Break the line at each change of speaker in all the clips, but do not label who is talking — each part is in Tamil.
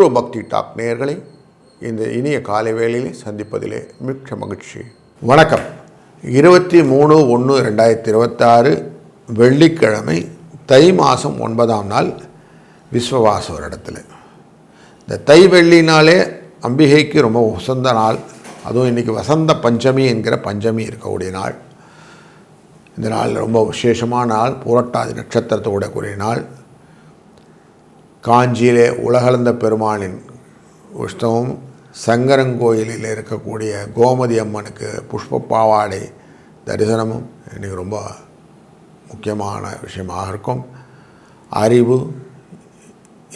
ஆஸ்ட்ரோ பக்தி டாக் நேயர்களை இந்த இனிய காலை வேளையிலே சந்திப்பதிலே மிக்க மகிழ்ச்சி. வணக்கம். இருபத்தி மூணு ஒன்று ரெண்டாயிரத்தி இருபத்தாறு வெள்ளிக்கிழமை தை மாதம் ஒன்பதாம் நாள் விஸ்வவாச வருடத்தில். இந்த தை வெள்ளினாலே அம்பிகைக்கு ரொம்ப உசந்த நாள். அதுவும் இன்றைக்கி வசந்த பஞ்சமி என்கிற பஞ்சமி இருக்கக்கூடிய நாள். இந்த நாள் ரொம்ப விசேஷமான நாள். புரட்டாதி நட்சத்திரத்தோட கூடிய நாள். காஞ்சியிலே உலகளந்த பெருமானின் உஷ்ணவம் சங்கரங்கோயிலில் இருக்கக்கூடிய கோமதி அம்மனுக்கு புஷ்ப பாவாடை தரிசனமும் இன்றைக்கி ரொம்ப முக்கியமான விஷயமாக இருக்கும். அறிவு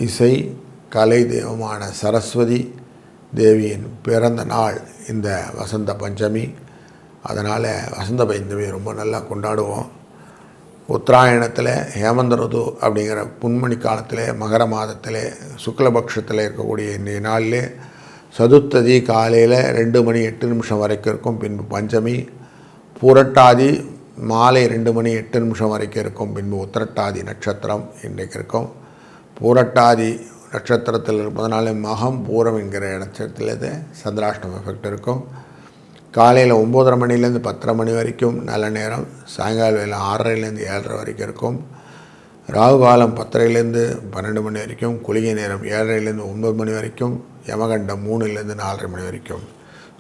இசை கலை தெய்வமான சரஸ்வதி தேவியின் பிறந்த நாள் இந்த வசந்த பஞ்சமி. அதனால் வசந்த பஞ்சமி ரொம்ப நல்லா கொண்டாடுவோம். உத்தராயணத்தில் ஹேமந்த ருது அப்படிங்கிற புன்மணி காலத்தில் மகர மாதத்தில் சுக்லபக்ஷத்தில் இருக்கக்கூடிய இன்றைய நாளில் சதுர்த்ததி காலையில் ரெண்டு மணி எட்டு நிமிஷம் வரைக்கும் இருக்கும். பின்பு பஞ்சமி பூரட்டாதி மாலை ரெண்டு மணி எட்டு நிமிஷம் வரைக்கும் இருக்கும். பின்பு உத்திரட்டாதி நட்சத்திரம் இன்றைக்கு இருக்கும். பூரட்டாதி நட்சத்திரத்தில் இருப்பதனால மகம் பூரம் என்கிற நட்சத்திரத்தில் சந்திராஷ்டம் எஃபெக்ட் இருக்கும். காலையில் ஒம்போதரை மணிலேருந்து பத்தரை மணி வரைக்கும் நல்ல நேரம் சாயங்கால வேலை ஆறரைலேருந்து ஏழரை வரைக்கும் இருக்கும். ராகு காலம் பத்தரைலேருந்து பன்னெண்டு மணி வரைக்கும் குளிகை நேரம் ஏழரைலேருந்து ஒன்பது மணி வரைக்கும் யமகண்டம் மூணுலேருந்து நாலரை மணி வரைக்கும்.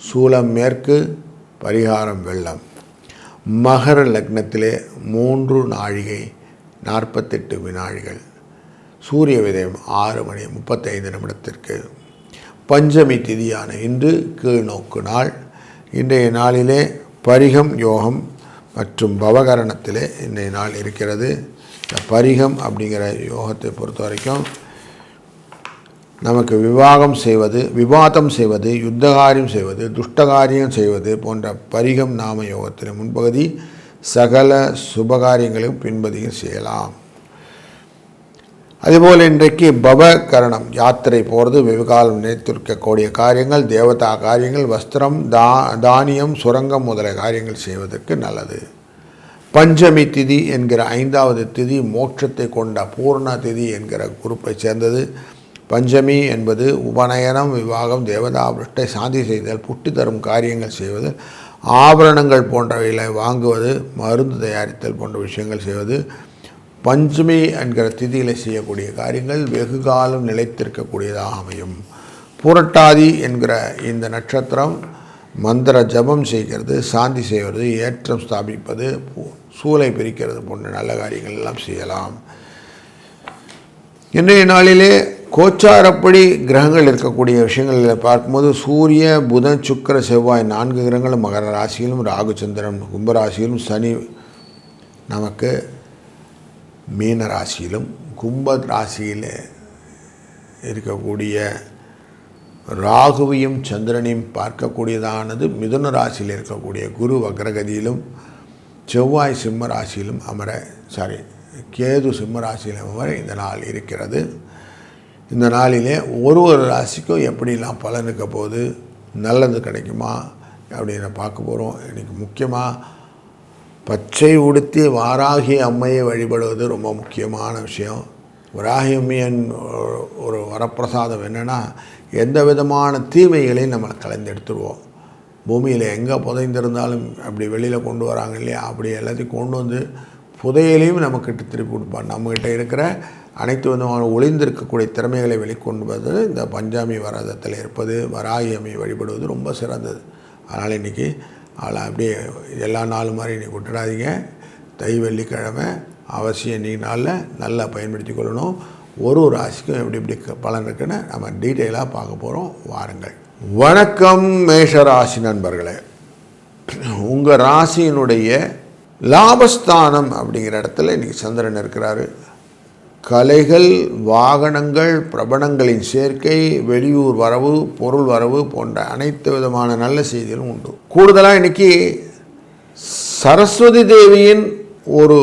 சூலம் மேற்கு பரிகாரம் வெள்ளம். மகர லக்னத்திலே மூன்று நாழிகை நாற்பத்தெட்டு வினாழிகள் சூரிய விதயம் ஆறு மணி முப்பத்தைந்து நிமிடத்திற்கு. பஞ்சமி திதியான இன்று கீழ்நோக்கு நாள். இன்றைய நாளிலே பரிகம் யோகம் மற்றும் பவகரணத்திலே இன்றைய நாள் இருக்கிறது. இந்த பரிகம் அப்படிங்கிற யோகத்தை பொறுத்த வரைக்கும் நமக்கு விவாகம் செய்வது விவாதம் செய்வது யுத்தகாரியம் செய்வது துஷ்டகாரியம் செய்வது போன்ற பரிகம் நாம யோகத்தின் முன்பகுதி சகல சுபகாரியங்களையும் பின்பதியும் செய்யலாம். அதுபோல் இன்றைக்கு பவகரணம் யாத்திரை போகிறது வெகுகாலம் நினைத்திருக்கக்கூடிய காரியங்கள் தேவதா காரியங்கள் வஸ்திரம் தா தானியம் சுரங்கம் முதலிய காரியங்கள் செய்வதற்கு நல்லது. பஞ்சமி திதி என்கிற ஐந்தாவது திதி மோட்சத்தை கொண்ட பூர்ண திதி என்கிற குரூப்பை சேர்ந்தது. பஞ்சமி என்பது உபநயனம் விவாகம் தேவதாபிருஷ்டை சாந்தி செய்தல் புட்டி தரும் காரியங்கள் செய்வது ஆபரணங்கள் போன்றவைகளை வாங்குவது மருந்து தயாரித்தல் போன்ற விஷயங்கள் செய்வது பஞ்சமி என்கிற திதியில் செய்யக்கூடிய காரியங்கள் வெகு காலம் நிலைத்திருக்கக்கூடியதாக அமையும். பூரட்டாதி என்கிற இந்த நட்சத்திரம் மந்திர ஜபம் செய்கிறது சாந்தி செய்வது ஏற்றம் ஸ்தாபிப்பது சூளை பிரிக்கிறது போன்ற நல்ல காரியங்கள் எல்லாம் செய்யலாம். இன்றைய நாளிலே கோச்சாரப்படி கிரகங்கள் இருக்கக்கூடிய விஷயங்களில் பார்க்கும்போது சூரிய புதன் சுக்கர செவ்வாய் நான்கு கிரகங்களும் மகர ராசியிலும் ராகுச்சந்திரன் கும்பராசியிலும் சனி நமக்கு மீன ராசியிலும் கும்ப ராசியில் இருக்கக்கூடிய ராகுவையும் சந்திரனையும் பார்க்கக்கூடியதானது மிதுன ராசியில் இருக்கக்கூடிய குரு வக்ரகதியிலும் செவ்வாய் சிம்ம ராசியிலும் அமர சாரி கேது சிம்ம ராசியிலும் அமர இந்த நாள் இருக்கிறது. இந்த நாளிலே ஒரு ஒரு ராசிக்கும் எப்படிலாம் பலன் இருக்க போகுது நல்லது கிடைக்குமா அப்படின்னு பார்க்க போகிறோம் இன்றைக்கி முக்கியமாக பச்சை உடுத்தி வாராகி அம்மையை வழிபடுவது ரொம்ப முக்கியமான விஷயம். வராகி அம்மையன் ஒரு வரப்பிரசாதம் என்னென்னா எந்த விதமான தீமைகளையும் நம்ம கலந்தெடுத்துருவோம். பூமியில் எங்கே புதைந்திருந்தாலும் அப்படி வெளியில் கொண்டு வராங்க இல்லையா? அப்படி எல்லாத்தையும் கொண்டு வந்து புதையலையும் நம்மக்கிட்ட திருப்பி கொடுப்பான் நம்மக்கிட்ட இருக்கிற அனைத்து விதமான ஒளிந்திருக்கக்கூடிய திறமைகளை வெளிக்கொண்டு வந்து இந்த பஞ்சாமி வரதத்தில் இருப்பது வராகி அம்மையை வழிபடுவது ரொம்ப சிறந்தது. அதனால் இன்றைக்கி அவளை அப்படியே எல்லா நாளும் மாதிரி இன்றைக்கி விட்டுடாதீங்க. தை வெள்ளிக்கிழமை அவசியம் இன்றைக்கி நாளில் நல்லா பயன்படுத்தி கொள்ளணும். ஒரு ஒரு ராசிக்கும் எப்படி எப்படி பலன் இருக்குன்னு நம்ம டீட்டெயிலாக பார்க்க போகிறோம் வாருங்கள். வணக்கம் மேஷ ராசி நண்பர்களே. உங்கள் ராசியினுடைய லாபஸ்தானம் அப்படிங்கிற இடத்துல இன்றைக்கி சந்திரன் இருக்கிறாரு. கலைகள் வாகனங்கள் பிரபணங்களின் சேர்க்கை வெளியூர் வரவு பொருள் வரவு போன்ற அனைத்து விதமான நல்ல செய்திகளும் உண்டு. கூடுதலாக இன்னைக்கு சரஸ்வதி தேவியின் ஒரு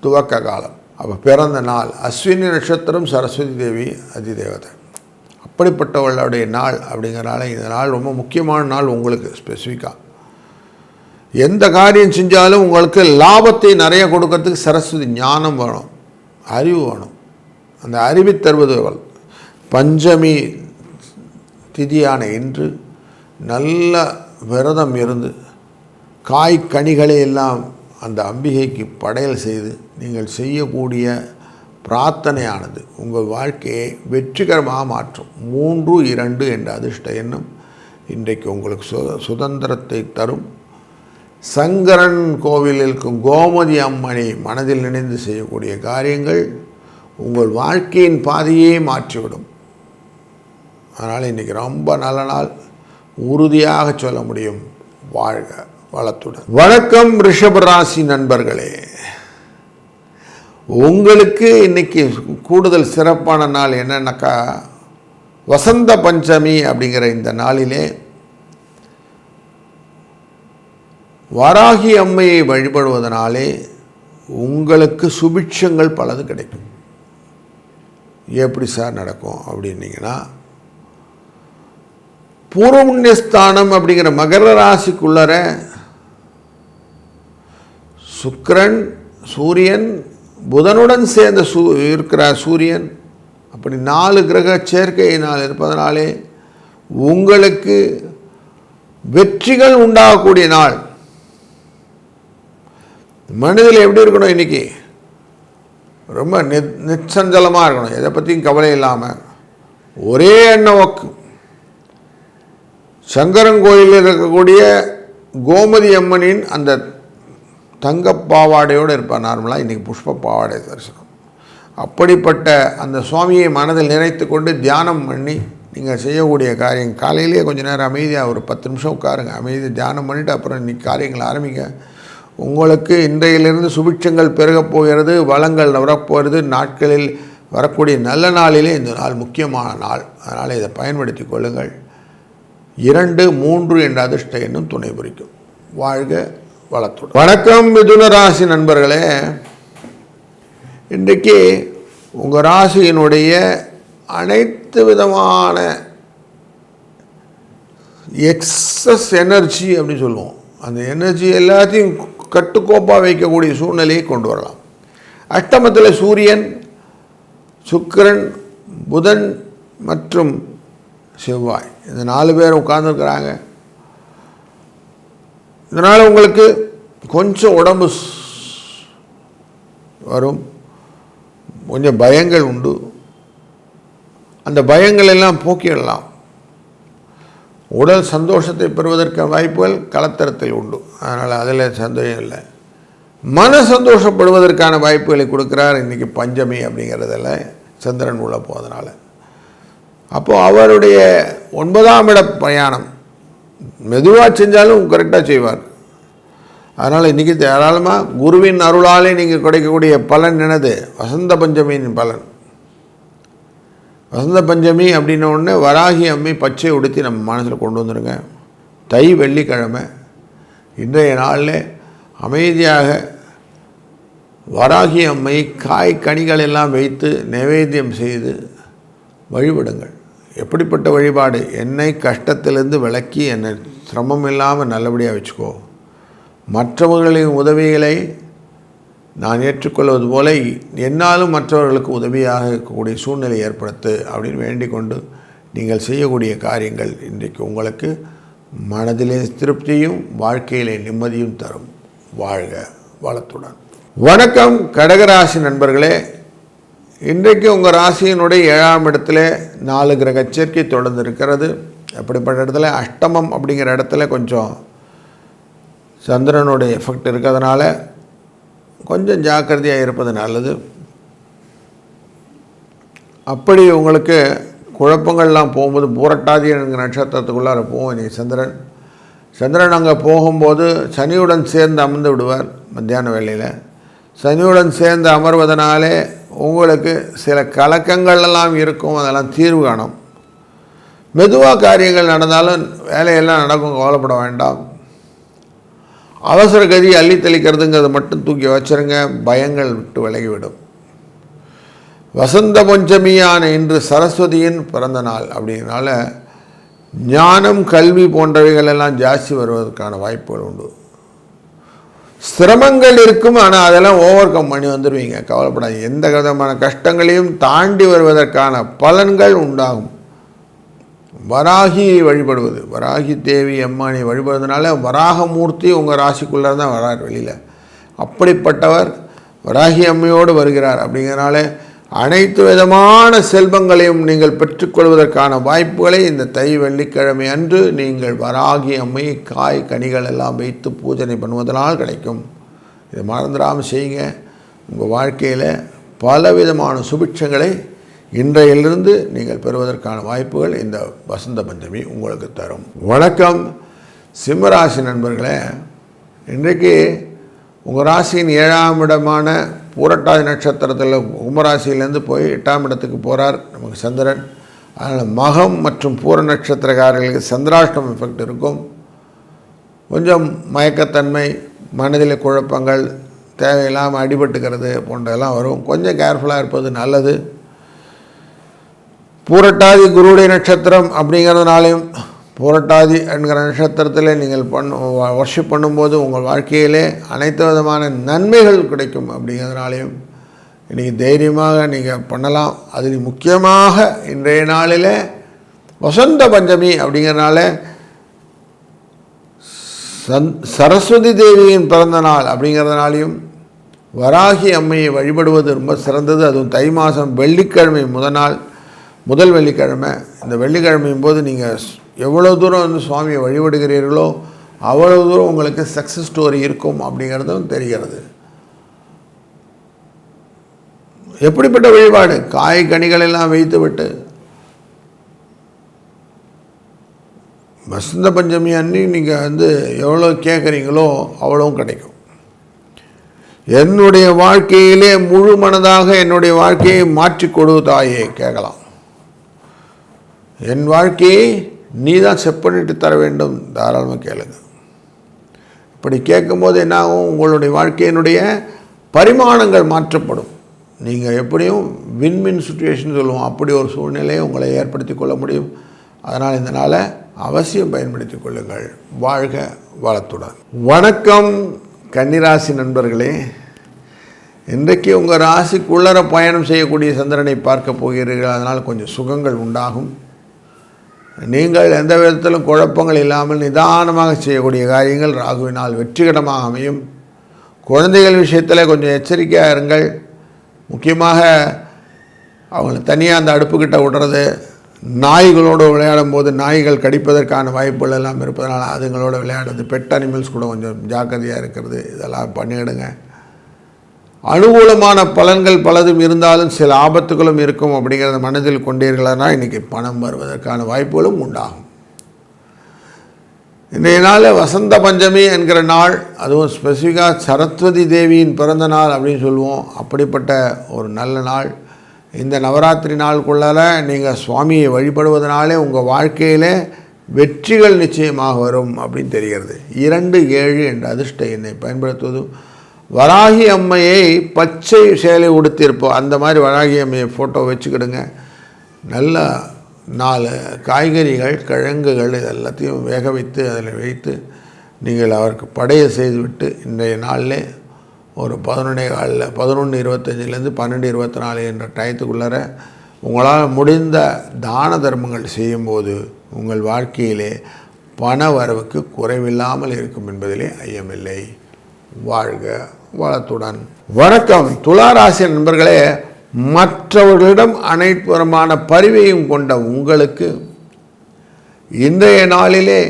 துவக்க காலம். அப்போ பிறந்த நாள். அஸ்வினி நட்சத்திரம் சரஸ்வதி தேவி அதிதேவதை. அப்படிப்பட்டவர்களுடைய நாள் அப்படிங்கிறனால இந்த நாள் ரொம்ப முக்கியமான நாள் உங்களுக்கு ஸ்பெசிஃபிக்காக எந்த காரியம் செஞ்சாலும் உங்களுக்கு லாபத்தை நிறைய கொடுக்கறதுக்கு சரஸ்வதி ஞானம் வேணும். அறிவு வேணும். அந்த அறிவை தருவது அவள். பஞ்சமி திதியான இன்று நல்ல விரதம் இருந்து காய் கனிகளை எல்லாம் அந்த அம்பிகைக்கு படையல் செய்து நீங்கள் செய்யக்கூடிய பிரார்த்தனையானது உங்கள் வாழ்க்கையை வெற்றிகரமாக மாற்றும். மூன்று இரண்டு என்ற அதிர்ஷ்ட எண்ணம் இன்றைக்கு உங்களுக்கு சு சுதந்திரத்தை தரும். சங்கரன் கோவிலில் இருக்கும் கோமதி அம்மனை மனதில் நினைந்து செய்யக்கூடிய காரியங்கள் உங்கள் வாழ்க்கையின் பாதையே மாற்றிவிடும். அதனால் இன்றைக்கி ரொம்ப நல்ல நாள். உறுதியாக சொல்ல முடியும். வாழ்க வளத்துடன். வணக்கம் ரிஷபராசி நண்பர்களே. உங்களுக்கு இன்னைக்கு கூடுதல் சிறப்பான நாள் என்னன்னாக்கா? வசந்த பஞ்சமி அப்படிங்கிற இந்த நாளிலே வராகி அம்மையை வழிபடுவதனாலே உங்களுக்கு சுபிட்சங்கள் பலது கிடைக்கும். எப்படி சார் நடக்கும் அப்படின்னீங்கன்னா பூர்வமுன்யஸ்தானம் அப்படிங்கிற மகர ராசிக்குள்ளர சுக்கரன் சூரியன் புதனுடன் சேர்ந்த சூ இருக்கிற சூரியன். அப்படி நாலு கிரக சேர்க்கையினால் இருப்பதனாலே உங்களுக்கு வெற்றிகள் உண்டாகக்கூடிய நாள். மனதில் எப்படி இருக்கணும் இன்றைக்கி ரொம்ப நி நிச்சஞ்சலமாக இருக்கணும். எதை பற்றியும் கவலை இல்லாமல் ஒரே எண்ண நோக்கு சங்கரங்கோயிலில் இருக்கக்கூடிய கோமதி அம்மனின் அந்த தங்க பாவாடையோடு இருப்பார். நார்மலாக இன்றைக்கி புஷ்ப பாவாடை தரிசனம். அப்படிப்பட்ட அந்த சுவாமியை மனதில் நினைத்து கொண்டு தியானம் பண்ணி நீங்கள் செய்யக்கூடிய காரியம். காலையிலேயே கொஞ்சம் நேரம் அமைதியாக ஒரு பத்து நிமிஷம் உட்காருங்க. அமைதி தியானம் பண்ணிவிட்டு அப்புறம் இன்றைக்கி காரியங்களை ஆரம்பிங்க. உங்களுக்கு இன்றையிலிருந்து சுபிட்சங்கள் பெருகப் போகிறது வளங்கள் வரப்போகிறது நாட்களில் வரக்கூடிய நல்ல நாளிலே இந்த நாள் முக்கியமான நாள். அதனால் இதை பயன்படுத்தி கொள்ளுங்கள். இரண்டு மூன்று என்ற அதிர்ஷ்ட எண்ணும் துணை புரிக்கும் வாழ்க வளத்துடன். வணக்கம் மிதுன ராசி நண்பர்களே. இன்றைக்கு உங்கள் ராசியினுடைய அனைத்து விதமான எக்ஸஸ் எனர்ஜி அப்படின்னு சொல்லுவோம். அந்த எனர்ஜி எல்லாத்தையும் கட்டுக்கோப்பாக வைக்கக்கூடிய சூழ்நிலையை கொண்டு வரலாம். அஷ்டமத்தில் சூரியன் சுக்கிரன் புதன் மற்றும் செவ்வாய். இந்த நாலு பேர் உட்கார்ந்துருக்கிறாங்க. இதனால் உங்களுக்கு கொஞ்சம் உடம்பு வரும். கொஞ்சம் பயங்கள் உண்டு. அந்த பயங்கள் எல்லாம் போக்கிடலாம். உடல் சந்தோஷத்தை பெறுவதற்கான வாய்ப்புகள் கலத்தரத்தில் உண்டு. அதனால் அதில் சந்தேகம் இல்லை. மன சந்தோஷப்படுவதற்கான வாய்ப்புகளை கொடுக்குறார் இன்றைக்கி பஞ்சமி அப்படிங்கிறதில் சந்திரன் உள்ள போதனால் அப்போது அவருடைய ஒன்பதாம் இட பிரயாணம் மெதுவாக செஞ்சாலும் கரெக்டாக செய்வார். அதனால் இன்றைக்கி தாராளமாக குருவின் அருளாலே நீங்கள் கிடைக்கக்கூடிய பலன் என்னது? வசந்த பஞ்சமியின் பலன். வசந்த பஞ்சமி அப்படின்ன உடனே வராகி அம்மி பச்சை உடுத்தி நம்ம மனசில் கொண்டு வந்துடுங்க தை வெள்ளிக்கிழமை. இன்றைய நாளில் அமைதியாக வராகி அம்மை காய் கனிகள் எல்லாம் வைத்து நைவேத்தியம் செய்து வழிபடுங்கள். எப்படிப்பட்ட வழிபாடு? என்னை கஷ்டத்திலிருந்து விலக்கி என்னை சிரமம் இல்லாமல் நல்லபடியாக வச்சுக்கோ. மற்றவர்களின் உதவிகளை நான் ஏற்றுக்கொள்வது போல என்னாலும் மற்றவர்களுக்கு உதவியாக இருக்கக்கூடிய சூழ்நிலை ஏற்படுத்து அப்படின்னு வேண்டிக் கொண்டு நீங்கள் செய்யக்கூடிய காரியங்கள் இன்றைக்கு உங்களுக்கு மனதிலே திருப்தியும் வாழ்க்கையிலே நிம்மதியும் தரும். வாழ்க வளத்துடன். வணக்கம் கடகராசி நண்பர்களே. இன்றைக்கு உங்கள் ராசியினுடைய ஏழாம் இடத்துல நாலு கிரக சேர்க்கை தொடர்ந்து இருக்கிறது அப்படிப்பட்ட இடத்துல? அஷ்டமம் அப்படிங்கிற இடத்துல கொஞ்சம் சந்திரனுடைய எஃபெக்ட் இருக்கிறதுனால கொஞ்சம் ஜாக்கிரதையாக இருப்பது நல்லது. அப்படி உங்களுக்கு குழப்பங்கள்லாம் போகும்போது பூரட்டாதி என்கிற நட்சத்திரத்துக்குள்ளார போவோம் நீ சந்திரன். சந்திரன் அங்கே போகும்போது சனியுடன் சேர்ந்து அமர்ந்து விடுவார் மத்தியான வேளையில். சனியுடன் சேர்ந்து அமர்வதனாலே உங்களுக்கு சில கலக்கங்கள் எல்லாம் இருக்கும் அதெல்லாம் தீர்வு காணும். மெதுவாக காரியங்கள் நடந்தாலும் வேலையெல்லாம் நடக்கும் கவலைப்பட வேண்டாம். அவசர கதி அள்ளி தெளிக்கிறதுங்கிறத மட்டும் தூக்கி வச்சிருங்க பயங்கள் விட்டு விலகிவிடும். வசந்த பஞ்சமியான இன்று சரஸ்வதியின் பிறந்த நாள் அப்படிங்கிறனால ஞானம் கல்வி போன்றவைகள் எல்லாம் ஜாஸ்தி வருவதற்கான வாய்ப்புகள் உண்டு. சிரமங்கள் இருக்கும் ஆனால் அதெல்லாம் ஓவர் கம் பண்ணி வந்துடுவீங்க கவலைப்படாது எந்த விதமான கஷ்டங்களையும் தாண்டி வருவதற்கான பலன்கள் உண்டாகும். வராகியை வழிபடுவது. வராகி தேவி அம்மானை வழிபடுறதுனால வராகமூர்த்தி உங்கள் ராசிக்குள்ளே தான் வரார் வெளியில். அப்படிப்பட்டவர் வராகி அம்மையோடு வருகிறார். அப்படிங்கிறனால அனைத்து விதமான செல்வங்களையும் நீங்கள் பெற்றுக்கொள்வதற்கான வாய்ப்புகளை இந்த தை வெள்ளிக்கிழமை அன்று நீங்கள் வராகி அம்மை காய் கனிகள் எல்லாம் வைத்து பூஜனை பண்ணுவதனால் கிடைக்கும். இதை மறந்துடாமல் செய்யுங்க. உங்கள் வாழ்க்கையில் பலவிதமான சுபிட்சங்களை இன்றையிலிருந்து நீங்கள் பெறுவதற்கான வாய்ப்புகள் இந்த வசந்த பஞ்சமி உங்களுக்கு தரும். வணக்கம். சிம்மராசி நண்பர்களே இன்றைக்கு உங்கள் ராசியின் ஏழாம் இடமான பூரட்டாதி நட்சத்திரத்தில் கும்பராசியிலேருந்து போய் எட்டாம் இடத்துக்கு போகிறார் நமக்கு சந்திரன். அதனால் மகம் மற்றும் பூர நட்சத்திரக்காரர்களுக்கு சந்திராஷ்டம் எஃபெக்ட் இருக்கும். கொஞ்சம் மயக்கத்தன்மை மனதில் குழப்பங்கள் தேவையில்லாமல் அடிபட்டுக்கிறது போன்றதெல்லாம் வரும். கொஞ்சம் கேர்ஃபுல்லாக இருப்பது நல்லது. பூரட்டாதி குருடைய நட்சத்திரம் அப்படிங்கிறதுனாலையும் பூரட்டாதி என்கிற நட்சத்திரத்தில் நீங்கள் பண்ண வர்ஷிப் பண்ணும்போது உங்கள் வாழ்க்கையிலே அனைத்து விதமான நன்மைகள் கிடைக்கும் அப்படிங்கிறதுனாலையும் இன்றைக்கி தைரியமாக நீங்கள் பண்ணலாம். அதில் முக்கியமாக இன்றைய நாளில் வசந்த பஞ்சமி அப்படிங்கிறனால சந் சரஸ்வதி தேவியின் பிறந்த நாள் அப்படிங்கிறதுனாலையும் வராகி அம்மையை வழிபடுவது ரொம்ப சிறந்தது. அதுவும் தை மாதம் வெள்ளிக்கிழமை முதல் நாள். முதல் வெள்ளிக்கிழமை இந்த வெள்ளிக்கிழமையும் போது நீங்கள் எவ்வளோ தூரம் வந்து சுவாமியை வழிபடுகிறீர்களோ அவ்வளோ தூரம் உங்களுக்கு சக்ஸஸ் ஸ்டோரி இருக்கும் அப்படிங்கிறதும் தெரிகிறது. எப்படிப்பட்ட வழிபாடு? காய் கனிகளெல்லாம் வைத்து விட்டு. வசந்த பஞ்சமி அன்னி நீங்கள் வந்து எவ்வளோ கேட்குறீங்களோ அவ்வளோவும் கிடைக்கும். என்னுடைய வாழ்க்கையிலே முழு மனதாக என்னுடைய வாழ்க்கையை மாற்றி கொடு தாயே கேட்கலாம். என் வாழ்க்கையை நீ தான் செப் பண்ணிட்டு தர வேண்டும். தாராளமாக கேளுங்க. இப்படி கேட்கும்போது என்னாகும்? உங்களுடைய வாழ்க்கையினுடைய பரிமாணங்கள் மாற்றப்படும். நீங்கள் எப்படியும் வின்வின் சுச்சுவேஷன் சொல்லுவோம். அப்படி ஒரு சூழ்நிலையை உங்களை ஏற்படுத்தி கொள்ள முடியும். அதனால் இந்த நாளை அவசியம் பயன்படுத்தி கொள்ளுங்கள். வாழ்க வளத்துடன். வணக்கம் கன்னிராசி நண்பர்களே. இன்றைக்கு உங்கள் ராசிக்குள்ளர பயணம் செய்யக்கூடிய சந்திரனை பார்க்க போகிறீர்கள். அதனால் கொஞ்சம் சுகங்கள் உண்டாகும். நீங்கள் எந்த விதத்திலும் குழப்பங்கள் இல்லாமல் நிதானமாக செய்யக்கூடிய காரியங்கள் ராகுவினால் வெற்றிகரமாக அமையும். குழந்தைகள் விஷயத்தில் கொஞ்சம் எச்சரிக்கையாக இருங்கள். முக்கியமாக அவங்கள தனியாக அந்த அடுப்புக்கிட்ட விடுறது. நாய்களோடு விளையாடும் போது நாய்கள் கடிப்பதற்கான வாய்ப்புகள் எல்லாம் இருப்பதனால் அதுங்களோட விளையாடுறது. பெட் அனிமல்ஸ் கூட கொஞ்சம் ஜாக்கிரதையாக இருக்கிறது. இதெல்லாம் பண்ணிவிடுங்க அனுகூலமான பலன்கள் பலதும் இருந்தாலும் சில ஆபத்துகளும் இருக்கும் அப்படிங்கிறத மனதில் கொண்டீர்களானா இன்றைக்கி பணம் வருவதற்கான வாய்ப்புகளும் உண்டாகும். இன்றைய நாள் வசந்த பஞ்சமி என்கிற நாள் அதுவும் ஸ்பெசிஃபிக்காக சரஸ்வதி தேவியின் பிறந்த நாள் அப்படின்னு சொல்லுவோம். அப்படிப்பட்ட ஒரு நல்ல நாள். இந்த நவராத்திரி நாளுக்குள்ளார நீங்கள் சுவாமியை வழிபடுவதனாலே உங்கள் வாழ்க்கையிலே வெற்றிகள் நிச்சயமாக வரும் அப்படின்னு தெரிகிறது. இரண்டு ஏழு என்ற அதிர்ஷ்ட எண்ணை பயன்படுத்துவதும் வராகி அம்மையை பச்சை சேலை உடுத்தியிருப்போம். அந்த மாதிரி வராகி அம்மையை ஃபோட்டோ வச்சுக்கிடுங்க. நல்லா நாலு காய்கறிகள் கிழங்குகள் இதெல்லாத்தையும் வேக வைத்து அதில் வைத்து நீங்கள் அவருக்கு படையை செய்துவிட்டு இன்றைய நாளில் ஒரு பதினொன்றே காலில் பதினொன்று இருபத்தஞ்சிலேருந்து பன்னெண்டு இருபத்தி நாலு என்ற டயத்துக்குள்ளார உங்களால் முடிந்த தான தர்மங்கள் செய்யும்போது உங்கள் வாழ்க்கையிலே பண வரவுக்கு குறைவில்லாமல் இருக்கும் என்பதிலே ஐயமில்லை. வாழ்க வளத்துடன். வணக்கம். துளாராசி நண்பர்களே மற்றவர்களிடம் அனைத்துவரமான பரிவையும் கொண்ட உங்களுக்கு இன்றைய நாளிலே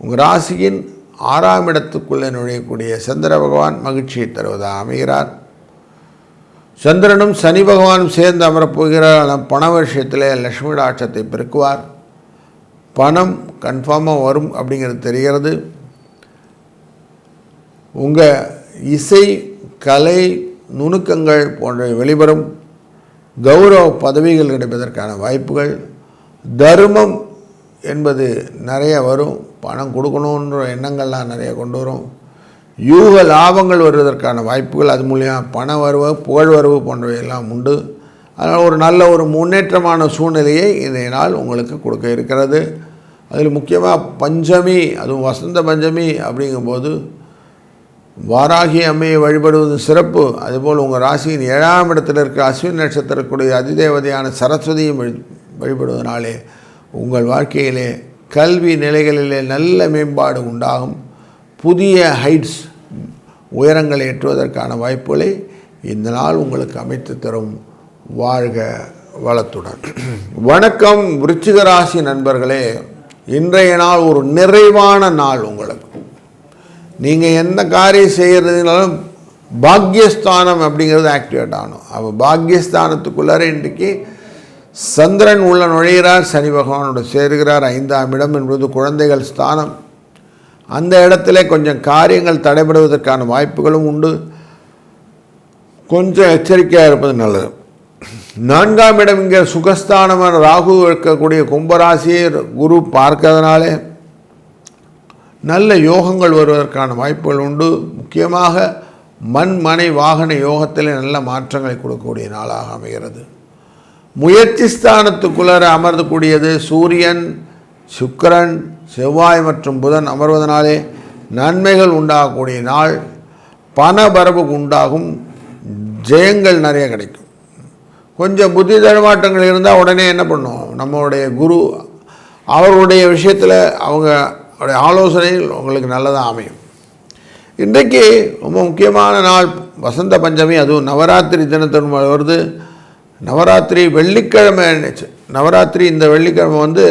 உங்கள் ராசியின் ஆறாம் இடத்துக்குள்ளே நுழையக்கூடிய சந்திர பகவான் மகிழ்ச்சியை தருவதாக அமைகிறார். சந்திரனும் சனி பகவானும் சேர்ந்து அமரப்போகிறார் பண விஷயத்தில் லக்ஷ்மி டாட்சத்தை பெருக்குவார். பணம் கன்ஃபார்மாக வரும் அப்படிங்கிறது தெரிகிறது. உங்கள் இசை கலை நுணுக்கங்கள் போன்றவை வெளிவரும். கௌரவ பதவிகள் கிடைப்பதற்கான வாய்ப்புகள். தர்மம் என்பது நிறைய வரும். பணம் கொடுக்கணுன்ற எண்ணங்கள்லாம் நிறைய கொண்டு வரும். யூக லாபங்கள் வருவதற்கான வாய்ப்புகள் அது மூலியமாக பண வரவு புகழ் வரவு போன்றவை எல்லாம் உண்டு. அதனால் ஒரு நல்ல ஒரு முன்னேற்றமான சூழ்நிலையை இன்றைய நாள் உங்களுக்கு கொடுக்க இருக்கிறது. அதில் முக்கியமாக பஞ்சமி அதுவும் வசந்த பஞ்சமி அப்படிங்கும்போது வாராகி அம்மையை வழிபடுவது சிறப்பு. அதுபோல் உங்கள் ராசியின் ஏழாம் இடத்தில் இருக்கிற அஸ்வின் நட்சத்திரக்கூடிய அதிதேவதையான சரஸ்வதியும் வழி வழிபடுவதனாலே உங்கள் வாழ்க்கையிலே கல்வி நிலைகளிலே நல்ல மேம்பாடு உண்டாகும். புதிய ஹைட்ஸ் உயரங்களை எட்டுவதற்கான வாய்ப்புகளை இந்த நாள் உங்களுக்கு அமைத்து தரும். வாழ்க வளத்துடன். வணக்கம் விருச்சிக ராசி நண்பர்களே. இன்றைய நாள் ஒரு நிறைவான நாள் உங்களுக்கு. நீங்கள் எந்த காரியம் செய்கிறதுனாலும் பாக்யஸ்தானம் அப்படிங்கிறது ஆக்டிவேட் ஆகணும். அப்போ பாக்யஸ்தானத்துக்குள்ளார இன்றைக்கு சந்திரன் உள்ள நுழைகிறார் சனி பகவானோட சேர்கிறார் ஐந்தாம் இடம் என்பது குழந்தைகள் ஸ்தானம். அந்த இடத்துல கொஞ்சம் காரியங்கள் தடைபடுவதற்கான வாய்ப்புகளும் உண்டு. கொஞ்சம் எச்சரிக்கையாக இருப்பது நல்லது. நான்காம் இடம் இங்கே சுகஸ்தானமான ராகு இருக்கக்கூடிய கும்பராசியை குரு பார்க்கறதுனாலே நல்ல யோகங்கள் வருவதற்கான வாய்ப்புகள் உண்டு. முக்கியமாக மண் மனை வாகன யோகத்தில் நல்ல மாற்றங்களை கொடுக்கக்கூடிய நாளாக அமைகிறது. முயற்சி ஸ்தானத்துக்குள்ளர அமர்ந்தக்கூடியது சூரியன் சுக்கிரன் செவ்வாய் மற்றும் புதன் அமர்வதனாலே நன்மைகள் உண்டாகக்கூடிய நாள். பண வரவு உண்டாகும். ஜெயங்கள் நிறைய கிடைக்கும். கொஞ்சம் புத்தி தடுமாற்றங்கள் இருந்தால் உடனே என்ன பண்ணும்? நம்மளுடைய குரு அவருடைய விஷயத்தில் அவங்க அவருடைய ஆலோசனைகள் உங்களுக்கு நல்லதாக அமையும். இன்றைக்கு ரொம்ப முக்கியமான நாள் வசந்த பஞ்சமி அதுவும் நவராத்திரி தினத்தின் வருது. நவராத்திரி வெள்ளிக்கிழமை நவராத்திரி இந்த வெள்ளிக்கிழமை வந்து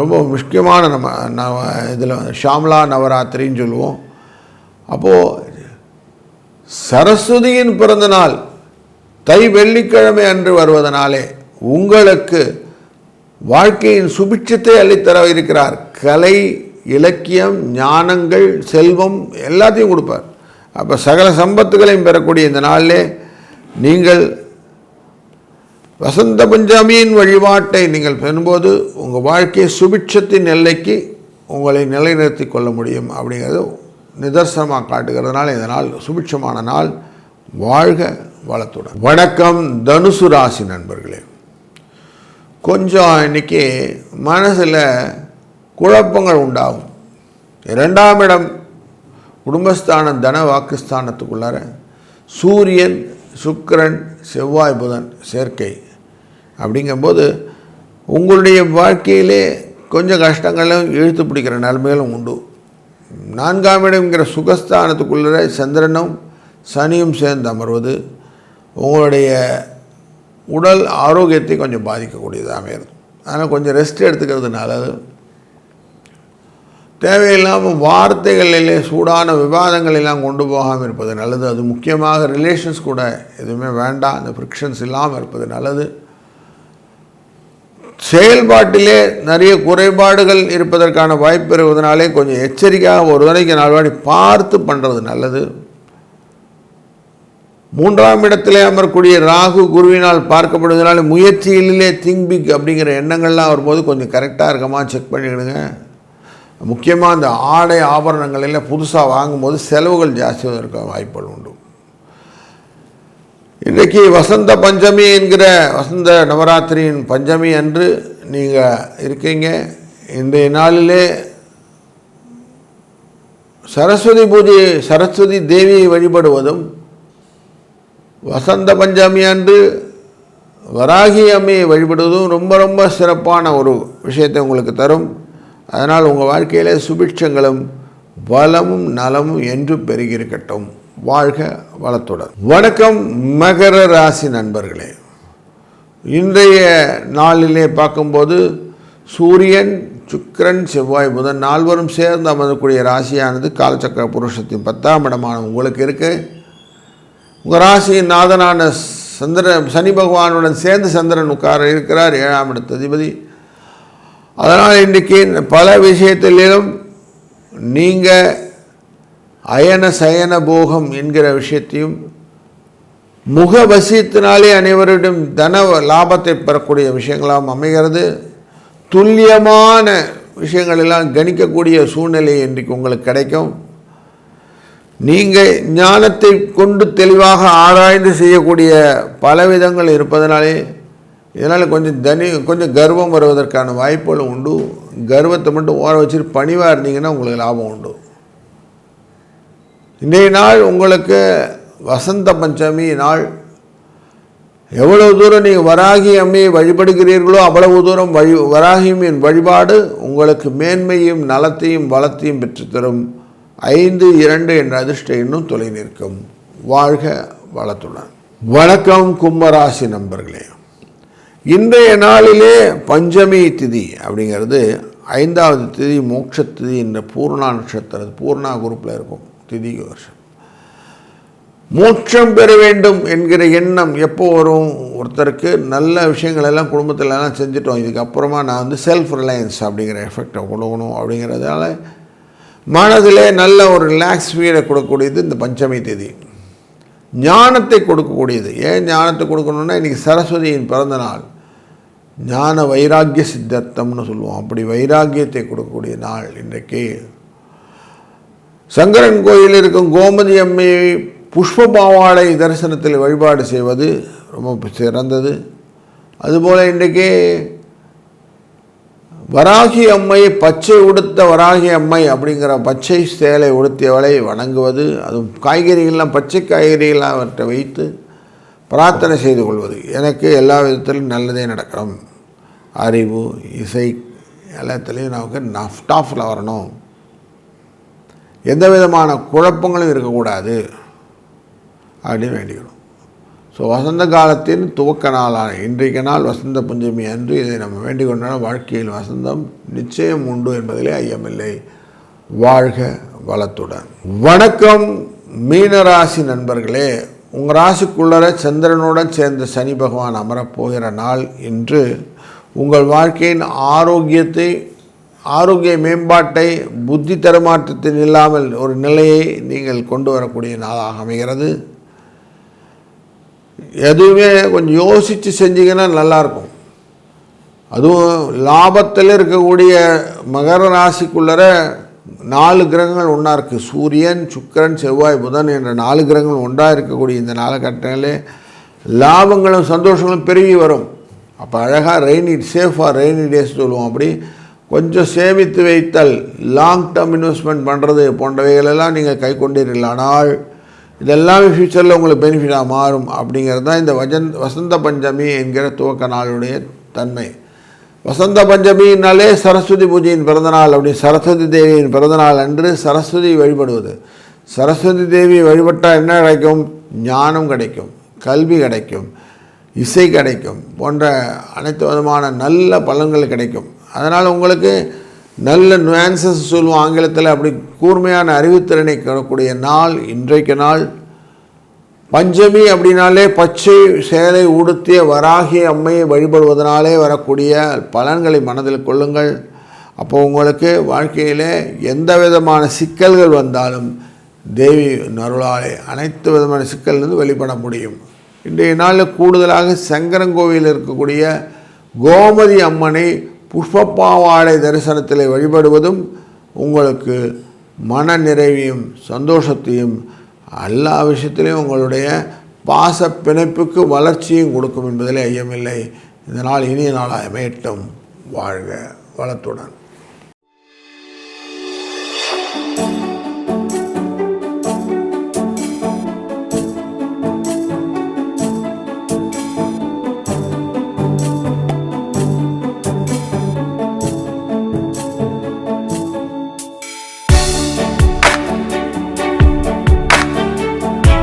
ரொம்ப முக்கியமான நம்ம நவ இதில் ஷாம்லா நவராத்திரின்னு சொல்லுவோம். அப்போது சரஸ்வதியின் பிறந்த நாள் தை வெள்ளிக்கிழமை அன்று வருவதனாலே உங்களுக்கு வாழ்க்கையின் சுபிட்சத்தை அள்ளித்தர இருக்கிறார். கலை இலக்கியம் ஞானங்கள் செல்வம் எல்லாத்தையும் கொடுப்பார். அப்போ சகல சம்பத்துகளையும் பெறக்கூடிய இந்த நாளிலே நீங்கள் வசந்த பஞ்சமியின் வழிபாட்டை நீங்கள் பெறும்போது உங்கள் வாழ்க்கையை சுபிட்சத்தின் எல்லைக்கு உங்களை நிலைநிறுத்தி கொள்ள முடியும் அப்படிங்கிறது நிதர்சனமாக காட்டுகிறதுனால இந்த நாள் சுபிட்சமான நாள். வாழ்க வளத்துடன். வணக்கம் தனுசு ராசி நண்பர்களே. கொஞ்சம் இன்னைக்கு மனசில் குழப்பங்கள் உண்டாகும். இரண்டாம் இடம் குடும்பஸ்தானம் தன வாக்குஸ்தானத்துக்குள்ளார சூரியன் சுக்கரன் செவ்வாய் புதன் சேர்க்கை. அப்படிங்கும்போது உங்களுடைய வாழ்க்கையிலே கொஞ்சம் கஷ்டங்களும் இழுத்து பிடிக்கிற நிலைமைகளும் உண்டு. நான்காம் இடம்ங்கிற சுகஸ்தானத்துக்குள்ளே சந்திரனும் சனியும் சேர்ந்து அமர்வது உங்களுடைய உடல் ஆரோக்கியத்தை கொஞ்சம் பாதிக்கக்கூடியதாக இருக்கும். அதனால் கொஞ்சம் ரெஸ்ட் எடுத்துக்கிறது நல்லது தேவையில்லாமல் வார்த்தைகளிலே சூடான விவாதங்கள் எல்லாம் கொண்டு போகாமல் இருப்பது நல்லது. அது முக்கியமாக ரிலேஷன்ஸ் கூட எதுவுமே வேண்டாம். அந்த ஃப்ரிக்ஷன்ஸ் இல்லாமல் இருப்பது நல்லது. செயல்பாட்டிலே நிறைய குறைபாடுகள் இருப்பதற்கான வாய்ப்பு இருப்பதனாலே கொஞ்சம் எச்சரிக்கையாக ஒரு தடவைக்கு நாலு வாட்டி பார்த்து பண்ணுறது நல்லது. மூன்றாம் இடத்திலே அமரக்கூடிய ராகு குருவினால் பார்க்கப்படுவதனால முயற்சியிலே திங்க் பிக் அப்படிங்கிற எண்ணங்கள்லாம் வரும்போது கொஞ்சம் கரெக்டாக இருக்கமா செக் பண்ணிக்கிடுங்க. முக்கியமாக அந்த ஆடை ஆபரணங்களில் புதுசாக வாங்கும்போது செலவுகள் ஜாஸ்தியாக வாய்ப்புகள் உண்டு. இன்றைக்கு வசந்த பஞ்சமி என்கிற வசந்த நவராத்திரியின் பஞ்சமி அன்று நீங்கள் இருக்கீங்க. இன்றைய நாளிலே சரஸ்வதி பூஜை சரஸ்வதி தேவியை வழிபடுவதும் வசந்த பஞ்சமி அன்று வராகி அம்மையை வழிபடுவதும் ரொம்ப ரொம்ப சிறப்பான ஒரு விஷயத்தை உங்களுக்கு தரும். அதனால் உங்கள் வாழ்க்கையிலே சுபிட்சங்களும் வளமும் நலமும் என்று பெருகியிருக்கட்டும். வாழ்க வளத்துடன். வணக்கம் மகர ராசி நண்பர்களே. இன்றைய நாளிலே பார்க்கும்போது சூரியன் சுக்கிரன் செவ்வாய் புதன் நால்வரும் சேர்ந்து அமரக்கூடிய ராசியானது காலச்சக்கர புருஷத்தின் பத்தாம் இடமான உங்களுக்கு இருக்குது உங்கள் ராசியின் நாதனான சந்திர சனி பகவானுடன் சேர்ந்து சந்திரன் உட்கார இருக்கிறார் ஏழாம் இடத்து அதிபதி. அதனால் இன்றைக்கி பல விஷயத்திலும் நீங்கள் அயன சயன போகம் என்கிற விஷயத்தையும் முக வசியத்தினாலே அனைவரிடம் தன லாபத்தை பெறக்கூடிய விஷயங்களாம் அமைகிறது. துல்லியமான விஷயங்களெல்லாம் கணிக்கக்கூடிய சூழ்நிலை இன்றைக்கு உங்களுக்கு கிடைக்கும். நீங்கள் ஞானத்தை கொண்டு தெளிவாக ஆராய்ந்து செய்யக்கூடிய பல விதங்கள் இருப்பதனாலே இதனால் கொஞ்சம் தனி கொஞ்சம் கர்வம் வருவதற்கான வாய்ப்புகள் உண்டு. கர்வத்தை மட்டும் ஓர வச்சுட்டு பணிவாக இருந்தீங்கன்னா உங்களுக்கு லாபம் உண்டு. இன்றைய நாள் உங்களுக்கு வசந்த பஞ்சமி நாள். எவ்வளவு தூரம் நீங்கள் வராகி அம்மையை வழிபடுகிறீர்களோ அவ்வளவு தூரம் வழி வராகியம்மின் வழிபாடு உங்களுக்கு மேன்மையும் நலத்தையும் வளத்தையும் பெற்றுத்தரும். ஐந்து இரண்டு என்ற அதிர்ஷ்ட எண்ணும் தொலை நிற்கும். வாழ்க வளத்துடன். வணக்கம் கும்பராசி நண்பர்களே. இன்றைய நாளிலே பஞ்சமி திதி அப்படிங்கிறது ஐந்தாவது திதி மோட்ச திதி என்ற பூர்ணா நட்சத்திரம் பூர்ணா குரூப்பில் இருக்கும் திதி வருஷம். மோட்சம் பெற வேண்டும் என்கிற எண்ணம் எப்போ வரும்? ஒருத்தருக்கு நல்ல விஷயங்கள் எல்லாம் குடும்பத்திலலாம் செஞ்சிட்டோம் செஞ்சுட்டோம். இதுக்கப்புறமா நான் வந்து செல்ஃப் ரிலையன்ஸ் அப்படிங்கிற எஃபெக்டை கொடுக்கணும் அப்படிங்கிறதால மனதிலே நல்ல ஒரு ரிலாக்ஸ் ஃபீலை கொடுக்கக்கூடியது இந்த பஞ்சமி தேதி. ஞானத்தை கொடுக்கக்கூடியது. ஏன் ஞானத்தை கொடுக்கணும்னா இன்றைக்கி சரஸ்வதியின் பிறந்த நாள். ஞான வைராக்கிய சித்தர்த்தம்னு சொல்லுவோம். அப்படி வைராக்கியத்தை கொடுக்கக்கூடிய நாள் இன்றைக்கு. சங்கரன் கோயில் இருக்கும் கோமதி அம்மையை புஷ்ப பாவாடை தரிசனத்தில் வழிபாடு செய்வது ரொம்ப சிறந்தது. அதுபோல் இன்றைக்கே வராகி அம்மை பச்சை உடுத்த வராகி அம்மை அப்படிங்கிற பச்சை சேலை உடுத்தியவளை வணங்குவது அதுவும் காய்கறிகள்லாம் பச்சை காய்கறிகள்லாம் அவற்றை வைத்து பிரார்த்தனை செய்து கொள்வது. எனக்கு எல்லா விதத்திலும் நல்லதே நடக்கணும். அறிவு இசை எல்லாத்துலேயும் நமக்கு நஃப்டாஃபில் வரணும். எந்த விதமான குழப்பங்களும் இருக்கக்கூடாது. அப்படின்னு வேண்டிக்கணும். ஸோ வசந்த காலத்தின் துவக்க நாளான இன்றைக்கு நாள் வசந்த பஞ்சமி அன்று இதை நம்ம வேண்டிக் கொண்டால் வாழ்க்கையில் வசந்தம் நிச்சயம் உண்டு என்பதிலே ஐயமில்லை. வாழ்க வளத்துடன். வணக்கம் மீனராசி நண்பர்களே. உங்கள் ராசிக்குள்ளர சந்திரனுடன் சேர்ந்த சனி பகவான் அமரப்போகிற நாள் இன்று. உங்கள் வாழ்க்கையின் ஆரோக்கியத்தை ஆரோக்கிய மேம்பாட்டை புத்தி தரமாற்றத்தின் இல்லாமல் ஒரு நிலையை நீங்கள் கொண்டு வரக்கூடிய நாளாக அமைகிறது. எதுவுமே கொஞ்சம் யோசித்து செஞ்சீங்கன்னா நல்லாயிருக்கும். அதுவும் லாபத்தில் இருக்கக்கூடிய மகர ராசிக்குள்ளர நாலு கிரகங்கள் ஒன்றா இருக்குது சூரியன் சுக்கிரன் செவ்வாய் புதன் என்ற நாலு கிரகங்கள் ஒன்றாக இருக்கக்கூடிய இந்த காலகட்டங்களே லாபங்களும் சந்தோஷங்களும் பெருகி வரும். அப்போ அழகாக ரெய்னி சேஃபாக ரெய்னி டேஸ் சொல்லுவோம். அப்படி கொஞ்சம் சேமித்து வைத்தல் லாங் டேர்ம் இன்வெஸ்ட்மெண்ட் பண்ணுறது போன்றவைகளெல்லாம் நீங்கள் கை கொண்டீர்கள். ஆனால் இதெல்லாமே ஃப்யூச்சரில் உங்களுக்கு பெனிஃபிட்டாக மாறும் அப்படிங்கிறது தான் இந்த வஜன் வசந்த பஞ்சமி என்கிற துவக்க நாளுடைய தன்மை. வசந்த பஞ்சமினாலே சரஸ்வதி பூஜையின் பிறந்தநாள் அப்படி சரஸ்வதி தேவியின் பிறந்தநாள் அன்று சரஸ்வதி வழிபடுவது. சரஸ்வதி தேவி வழிபட்டால் என்ன கிடைக்கும்? ஞானம் கிடைக்கும் கல்வி கிடைக்கும் இசை கிடைக்கும் போன்ற அனைத்து விதமான நல்ல பலன்கள் கிடைக்கும். அதனால் உங்களுக்கு நல்ல நுவான்சஸ் சொல்லுவோம் ஆங்கிலத்தில். அப்படி கூர்மையான அறிவுத்திறனை பெறக்கூடிய நாள் இன்றைக்கு நாள். பஞ்சமி அப்படின்னாலே பச்சை சேலை உடுத்திய வராகி அம்மையை வழிபடுவதனாலே வரக்கூடிய பலன்களை மனதில் கொள்ளுங்கள். அப்போ உங்களுக்கு வாழ்க்கையில் எந்த விதமான சிக்கல்கள் வந்தாலும் தேவி நருளாலே அனைத்து விதமான சிக்கல்லேருந்து வெளிப்பட முடியும். இன்றைய நாளில் கூடுதலாக சங்கரங்கோவில் இருக்கக்கூடிய கோமதி அம்மனை புஷ்பப்பாவாடை தரிசனத்தில் வழிபடுவதும் உங்களுக்கு மன நிறைவையும் சந்தோஷத்தையும் எல்லா விஷயத்திலையும் உங்களுடைய பாச பிணைப்புக்கு வளர்ச்சியும் கொடுக்கும் என்பதில் ஐயமில்லை. இந்த நாள் இனிய நாளாக அமையட்டும். வாழ்க வளத்துடன்.